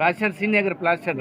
Plaster scene దగ్గర plaster.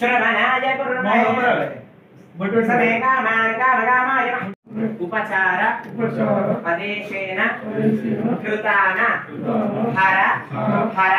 శ్రవణాయ उपचार पदेशेन कृतान हर हर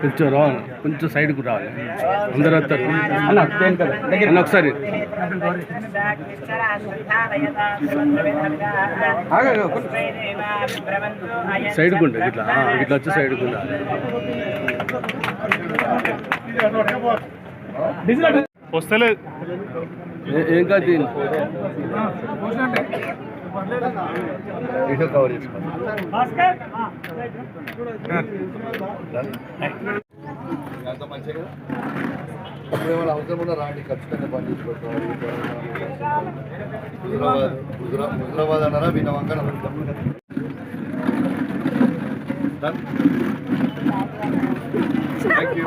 కొంచెం రావాలి కొంచెం సైడ్కు రావాలి. అందరూ వస్తారు. అన్న ఒకసారి. సైడ్కు ఉంటుంది ఇట్లా. ఇట్లా వచ్చి సైడ్కు ఉండాలి వస్తలేదు. ఏ- ఏం కాదు దీన్ని కవర్ చేసుకోండి అంత మంచిగా ఏమైనా అవసరం ఉన్నా రాండి ఖచ్చితంగా పని చేసుకోవాలి హుజరాబాద్ హుజరా హుజరాబాద్ అన్నారా? వినవంగా థ్యాంక్ యూ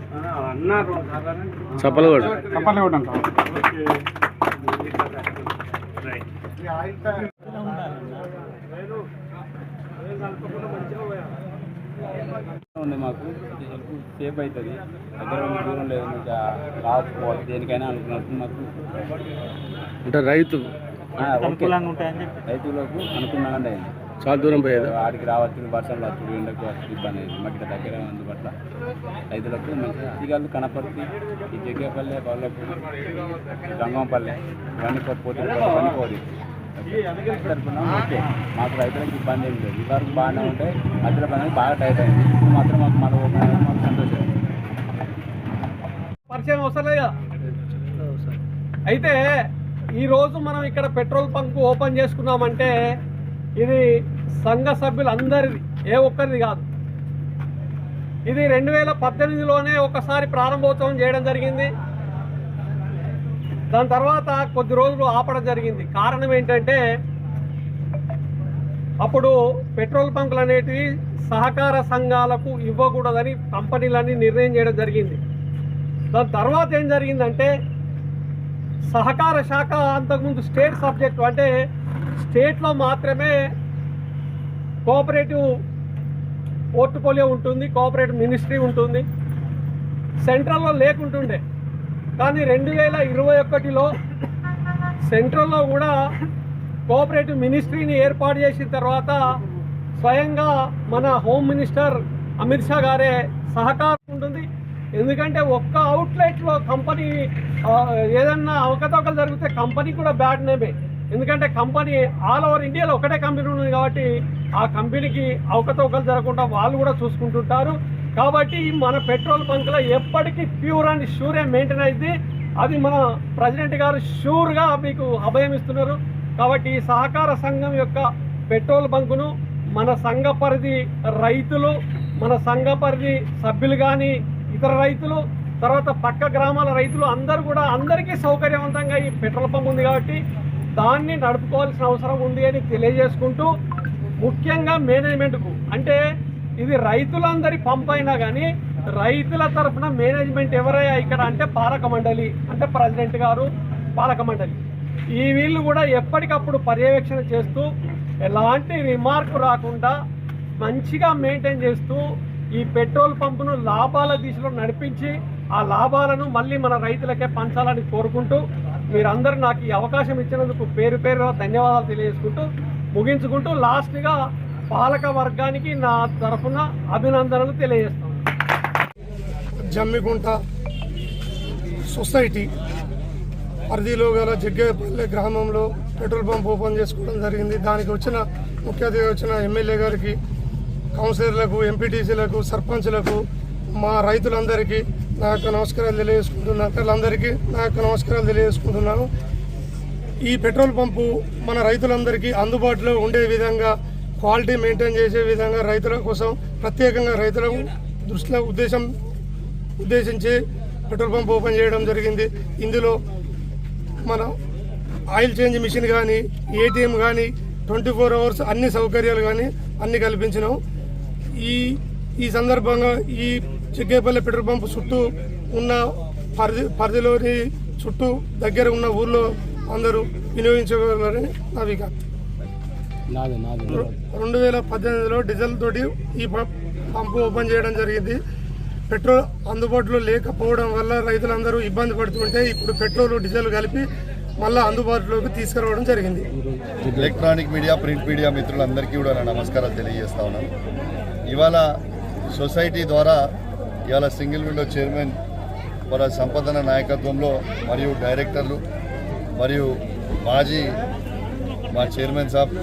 చప్పలు కూడా ఉంది మాకు. హెల్ప్ సేఫ్ అవుతుంది దగ్గర దూరం లేదు. పోవచ్చు దేనికైనా అనుకున్నట్టు మాకు. అంటే రైతు. రైతులకు అనుకున్నాగా అయింది. చాలా దూరం పోయేది. ఆడికి రావచ్చు వర్షంలో వచ్చి ఎండకు వచ్చి ఇబ్బంది అయింది. మాకు ఇక్కడ దగ్గర అందుబాట్ల రైతులకు మంచి అధికారులు కనపర్తి ఈ జగ్గేపల్లె పల్లెపూడి గంగంపల్లె ఇవన్నీ పోతే ఇవన్నీ పోదు ఓకే మాకు రైతులకు ఇబ్బంది ఏం లేదు. ఇవరకు బాగానే ఉంటే మధ్యలో పని బాగా టైట్ అయింది. ఇప్పుడు మాత్రం మాకు మన ఓపెన్ మాకు సంతోషం పరిచయం అవసరం లేదు అయితే ఈరోజు మనం ఇక్కడ పెట్రోల్ బంక్ ఓపెన్ చేసుకున్నామంటే ఇది సంఘ సభ్యులందరిది ఏ ఒక్కరిది కాదు. ఇది రెండు వేల పద్దెనిమిదిలోనే ఒకసారి ప్రారంభోత్సవం చేయడం జరిగింది. దాని తర్వాత కొద్ది రోజులు ఆపడం జరిగింది. కారణం ఏంటంటే అప్పుడు పెట్రోల్ బంకులు అనేటివి సహకార సంఘాలకు ఇవ్వకూడదని కంపెనీలన్నీ నిర్ణయం చేయడం జరిగింది. దాని తర్వాత ఏం జరిగిందంటే సహకార శాఖ అంతకుముందు స్టేట్ సబ్జెక్టు అంటే స్టేట్లో మాత్రమే కోఆపరేటివ్ పోర్ట్ఫోలియో ఉంటుంది కోఆపరేటివ్ మినిస్ట్రీ ఉంటుంది. సెంట్రల్లో లేకుంటుండే కానీ రెండు వేల ఇరవై ఒకటిలో సెంట్రల్లో కూడా కోఆపరేటివ్ మినిస్ట్రీని ఏర్పాటు చేసిన తర్వాత స్వయంగా మన హోమ్ మినిస్టర్ అమిత్ షా గారే సహకారం ఉంటుంది. ఎందుకంటే ఒక్క అవుట్లెట్లో కంపెనీ ఏదన్నా అవకతవకలు జరిగితే కంపెనీ కూడా బ్యాడ్ నేమే. ఎందుకంటే కంపెనీ ఆల్ ఓవర్ ఇండియాలో ఒకటే కంపెనీ ఉంది కాబట్టి ఆ కంపెనీకి అవకతవకలు జరగకుండా వాళ్ళు కూడా చూసుకుంటుంటారు. కాబట్టి మన పెట్రోల్ బంక్లో ఎప్పటికీ ప్యూర్ అండ్ షూరే మెయింటైన్ అయింది అది మన ప్రెసిడెంట్ గారు షూర్గా మీకు అభయం ఇస్తున్నారు. కాబట్టి ఈ సహకార సంఘం యొక్క పెట్రోల్ బంకును మన సంఘ పరిధి రైతులు మన సంఘ పరిధి సభ్యులు కానీ ఇతర రైతులు తర్వాత పక్క గ్రామాల రైతులు అందరూ కూడా అందరికీ సౌకర్యవంతంగా ఈ పెట్రోల్ పంప్ ఉంది కాబట్టి దాన్ని నడుపుకోవాల్సిన అవసరం ఉంది అని తెలియజేసుకుంటూ ముఖ్యంగా మేనేజ్మెంట్కు. అంటే ఇది రైతులందరి పంప్ అయినా కానీ రైతుల తరఫున మేనేజ్మెంట్ ఎవరయ్యా ఇక్కడ అంటే పాలక మండలి అంటే ప్రెసిడెంట్ గారు పాలక మండలి. ఈ వీళ్ళు కూడా ఎప్పటికప్పుడు పర్యవేక్షణ చేస్తూ ఎలాంటి రిమార్క్ రాకుండా మంచిగా మెయింటైన్ చేస్తూ ఈ పెట్రోల్ పంపును లాభాల దిశలో నడిపించి ఆ లాభాలను మళ్ళీ మన రైతులకే పంచాలని కోరుకుంటూ మీరందరూ నాకు ఈ అవకాశం ఇచ్చినందుకు పేరు పేరు ధన్యవాదాలు తెలియజేసుకుంటూ ముగించుకుంటూ లాస్ట్గా పాలక వర్గానికి నా తరఫున అభినందనలు తెలియజేస్తాను. జమ్మిగుంట సొసైటీ పరిధిలో గల జగ్గేపల్లి గ్రామంలో పెట్రోల్ పంప్ ఓపెన్ చేసుకోవడం జరిగింది. దానికి వచ్చిన ముఖ్య అతిథి వచ్చిన ఎమ్మెల్యే గారికి కౌన్సిలర్లకు ఎంపీటీసీలకు సర్పంచ్లకు మా రైతులందరికీ నా యొక్క నమస్కారాలు తెలియజేసుకుంటున్నాను. పిల్లలందరికీ నా యొక్క నమస్కారాలు తెలియజేసుకుంటున్నాను. ఈ పెట్రోల్ పంపు మన రైతులందరికీ అందుబాటులో ఉండే విధంగా క్వాలిటీ మెయింటైన్ చేసే విధంగా రైతుల కోసం ప్రత్యేకంగా రైతుల దృష్టిలో ఉద్దేశం ఉద్దేశించి పెట్రోల్ పంప్ ఓపెన్ చేయడం జరిగింది. ఇందులో మన ఆయిల్ చేంజ్ మిషన్ కానీ ఏటీఎం కానీ ట్వంటీ ఫోర్ అవర్స్ అన్ని సౌకర్యాలు కానీ అన్ని కల్పించినాం. ఈ ఈ సందర్భంగా ఈ చిక్కేపల్లి పెట్రోల్ పంప్ చుట్టూ ఉన్న పరిధి పరిధిలోని చుట్టూ దగ్గర ఉన్న ఊర్లో అందరూ వినియోగించగలరని నా విజ్ఞప్తి రెండు వేల పద్దెనిమిదిలో డీజిల్ తోటి ఈ పంపు ఓపెన్ చేయడం జరిగింది. పెట్రోల్ అందుబాటులో లేకపోవడం వల్ల రైతులందరూ ఇబ్బంది పడుతుంటే ఇప్పుడు పెట్రోల్ డీజిల్ కలిపి మళ్ళీ అందుబాటులోకి తీసుకురావడం జరిగింది. ఎలక్ట్రానిక్ మీడియా ప్రింట్ మీడియా మిత్రులందరికీ కూడా నా నమస్కారాలు తెలియజేస్తా ఉన్నాను. ఇవాళ సొసైటీ ద్వారా ఇవాళ సింగిల్ విండో చైర్మన్ వాళ్ళ సంపదన నాయకత్వంలో మరియు డైరెక్టర్లు మరియు మాజీ మా చైర్మన్ సాబ్.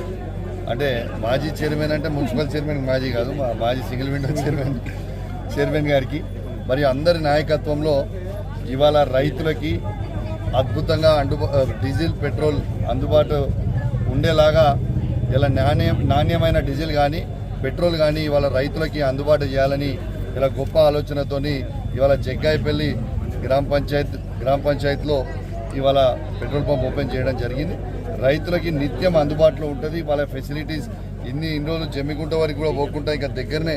అంటే మాజీ చైర్మన్ అంటే మున్సిపల్ చైర్మన్ మాజీ కాదు మా మాజీ సింగిల్ విండో చైర్మన్ చైర్మన్ గారికి. మరియు అందరి నాయకత్వంలో ఇవాళ రైతులకి అద్భుతంగా అందుబా డీజిల్ పెట్రోల్ అందుబాటు ఉండేలాగా ఇలా నాణ్యం నాణ్యమైన డీజిల్ కానీ పెట్రోల్ కానీ ఇవాళ రైతులకి అందుబాటు చేయాలని ఇలా గొప్ప ఆలోచనతోని ఇవాళ జగ్గాయిపల్లి గ్రామ పంచాయత్ గ్రామ పంచాయతీలో ఇవాళ పెట్రోల్ పంప్ ఓపెన్ చేయడం జరిగింది. రైతులకి నిత్యం అందుబాటులో ఉంటుంది. వాళ్ళ ఫెసిలిటీస్ ఇన్ని ఇన్ని రోజులు జమ్మిగుంట వరకు కూడా పోకుండా ఇంకా దగ్గరనే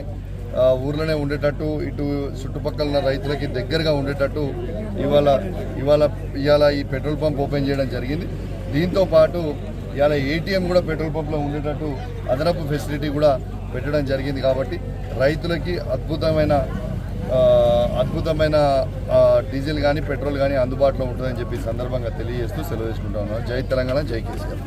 ఊర్లోనే ఉండేటట్టు ఇటు చుట్టుపక్కల ఉన్న రైతులకి దగ్గరగా ఉండేటట్టు ఇవాళ ఇవాళ ఇవాళ ఈ పెట్రోల్ పంప్ ఓపెన్ చేయడం జరిగింది. దీంతో పాటు ఇవాళ ఏటీఎం కూడా పెట్రోల్ పంప్లో ఉండేటట్టు అదనపు ఫెసిలిటీ కూడా పెట్టడం జరిగింది కాబట్టి రైతులకి అద్భుతమైన అద్భుతమైన డీజిల్ కానీ పెట్రోల్ కానీ అందుబాటులో ఉంటుందని చెప్పి సందర్భంగా తెలియజేస్తూ సెలవు తీసుకుంటా ఉన్నాను. జై తెలంగాణ జై కేసీఆర్.